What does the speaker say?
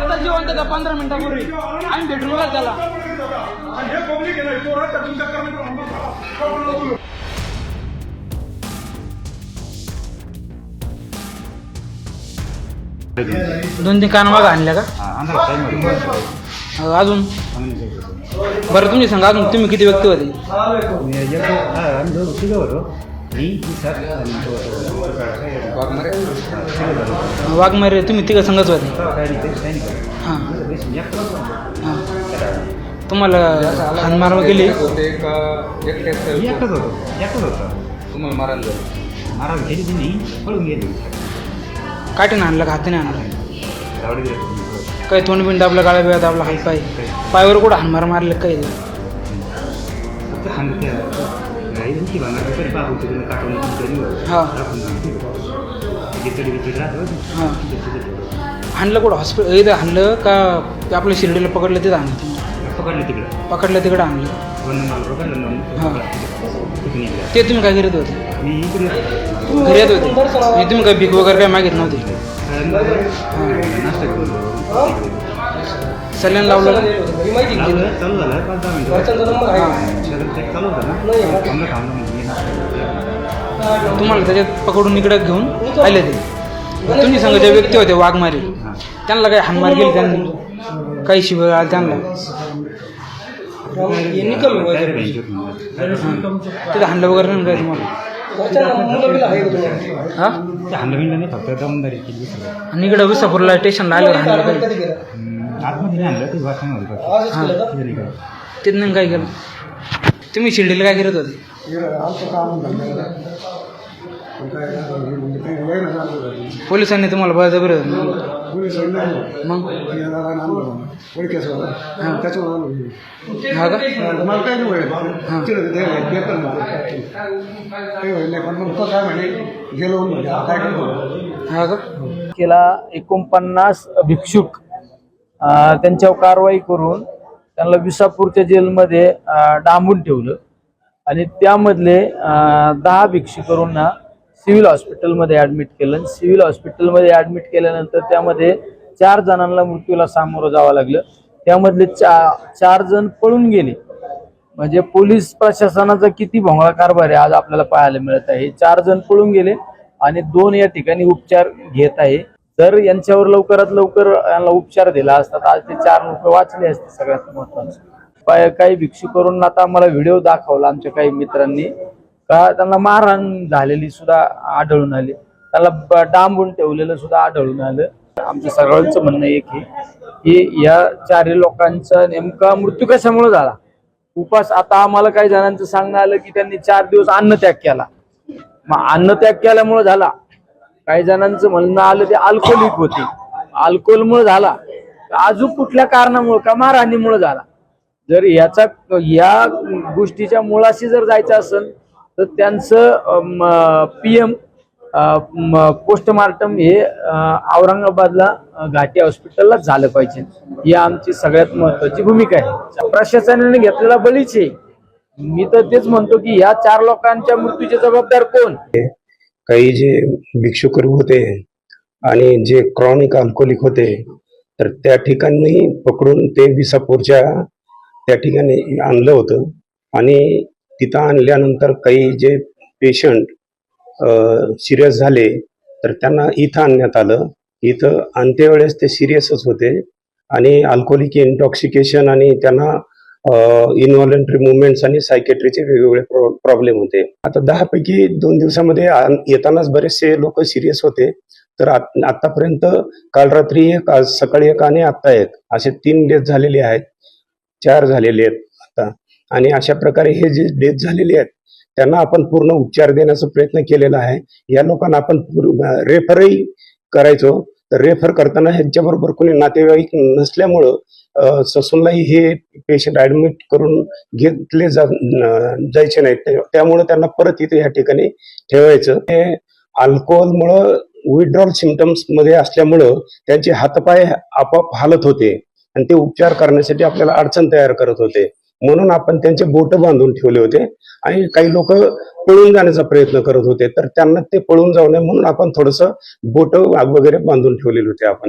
आता जेवण त्याचा पंधरा मिनिटापूर्वी. आम्ही भेटून गेला त्याला हे दोन तीन कानमाग आणल्या का? अं, अजून? बरं तुमची सांगा अजून तुम्ही किती व्यक्ती होते. वाघमारे तुम्ही तिघं संघच होते. हां हां. तुम्हाला हानमार होतं तुम्हाला मारायला महाराज गेली ती नाही पळून गेली. काठीने आणलं का? हाताने आणलं? गेली. काही तोंड बिंड दाबलं गाळा बिळा दाबला हात पाय पायावर कुठं हानमार मारले काही हाणते. गाई होती बा, मला तरी बाबू तिकडे काढून तरी हा. टाकून आणते. तिकडे बिकडे राहतो. हां तिकडे तिकडे. आणलं कुठं हॉस्पिटल इथं आणलं का ते आपल्या शिर्डीला पकडलं तिथं आणलं पकडलं तिकडे पकडलं तिकडं आणलं पकडलं हा. ते तुम्ही काय करीत होते घरी येत होते तुम्ही काय भीक वगैरे काय मागित नव्हते सल्यान लावलं का? लावलं, चालू झालं पाच दहा मिनिटं शरीर चेक चालू होतं ना? थांबलं थांबलं नाश्ता तुम्हाला त्याच्यात पकडून इकडे घेऊन आले ते. तुम्ही सांगा ज्या व्यक्ती होते वाघमारी त्यांना काही हानमार केली त्यांनी? काही शिवाय आले त्यांना. तिथं हाणलं वगैरे नाही काय तुम्हाला? हा ते. हाणलं बिणलं नाही फक्त दमदारी केली सगळं. आणि इकडं विसापूरला स्टेशनला आल्यावर हाणलं काही हम्म, आतमध्ये नाही आणलं ते वाचन होतं फक्त. हां घरी काय. तिथनं काय केलं? तुम्ही शिर्डीला काय करत होते? पोलिसांनी तुम्हाला बळजबर मग? हा. का? हा. का? केला एकोणपन्नास भिक्षुक. त्यांच्यावर कारवाई करून त्यांना विसापूरच्या जेलमध्ये डांबून ठेवलं. आणि त्यामधले दहा भिक्षुकांना सिव्हिल हॉस्पिटलमध्ये ऍडमिट केलं. सिव्हिल हॉस्पिटलमध्ये ऍडमिट केल्यानंतर त्यामध्ये चार जणांना मृत्यूला सामोरं जावं लागलं. त्यामधले चा चार जण पळून गेले. म्हणजे पोलीस प्रशासनाचा किती भोंगळा कारभार आहे आज आपल्याला पाहायला मिळत आहे. चार जण पळून गेले आणि दोन या ठिकाणी उपचार घेत आहे. तर यांच्यावर लवकरात लवकर यांना उपचार दिला असतात आज ते चार लोक वाचले असते सगळ्यात महत्वाचं पाय- काही भिक्षू करून आता आम्हाला व्हिडिओ दाखवला आमच्या काही मित्रांनी. का त्यांना मारहाण झालेली सुद्धा आढळून आली. त्याला डांबून ठेवलेलं सुद्धा आढळून आलं. आमच्या सगळ्यांचं म्हणणं एक हे की या चारही लोकांचा नेमका मृत्यू कशामुळे झाला? उपास आता आम्हाला काही जणांचं सांगणं आलं की त्यांनी चार दिवस अन्नत्याग केला. मग अन्नत्याग केल्यामुळे झाला. काही जणांचं म्हणणं आलं ते अल्कोहोलिक होते. अल्कोहोलमुळे झाला. अजून कुठल्या कारणामुळे का मारहाणीमुळे झाला? जर याचा या गोष्टीच्या मुळाशी जर जायचं असेल तर त्यांचं पी एम पोस्टमार्टम हे औरंगाबादला घाटी हॉस्पिटलला झालं पाहिजे. ही आमची सगळ्यात महत्वाची भूमिका आहे. प्रशासनाने घेतलेला बळीच आहे. मी तर तेच म्हणतो की या चार लोकांच्या मृत्यूचे जबाबदार कोण? काही जे भिक्षुकर होते आणि जे क्रॉनिक अल्कोहोलिक होते तर त्या ठिकाणी पकडून ते विसापूरच्या त्या ठिकाणी आणलं होतं. आणि तिथं आणल्यानंतर काही जे पेशंट सिरियस झाले तर त्यांना इथं आणण्यात आलं. इथं आणतेवेळेस ते सिरियसच होते. आणि अल्कोहोलिक इंटॉक्सिकेशन आणि त्यांना इनव्हॉलंटरी मुवमेंट्स आणि सायकेट्रीचे वेगवेगळे प्रॉब्लेम होते. आता दहा पैकी दोन दिवसामध्ये येतानाच बरेचसे लोक सिरियस होते. तर आतापर्यंत काल रात्री एक आज सकाळी एक आणि आत्ता एक असे तीन डेथ झालेले आहेत. चार झालेले आहेत आता. आणि अशा प्रकारे हे जे डेथ झालेले आहेत त्यांना आपण पूर्ण उपचार देण्याचा प्रयत्न केलेला आहे. या लोकांना आपण रेफरही करायचो. तर रेफर करताना ह्यांच्याबरोबर कोणी नातेवाईक नसल्यामुळं ससूनलाही हे पेशंट ऍडमिट करून घेतले जा जायचे नाहीत. त्यामुळं त्यामुळे त्यांना परत इथे या ठिकाणी ठेवायचं. ते अल्कोहोलमुळं विड्रॉल सिमटम्समध्ये असल्यामुळं त्यांचे हातपाय आपाप हालत होते. आणि ते उपचार करण्यासाठी आपल्याला अडचण तयार करत होते. म्हणून आपण त्यांचे बोट बांधून ठेवले होते आणि काही लोक पळून जाण्याचा प्रयत्न करत होते. तर त्यांना ते पळून जाऊ नये म्हणून आपण थोडस बोट वगैरे बांधून ठेवलेले होते आपण.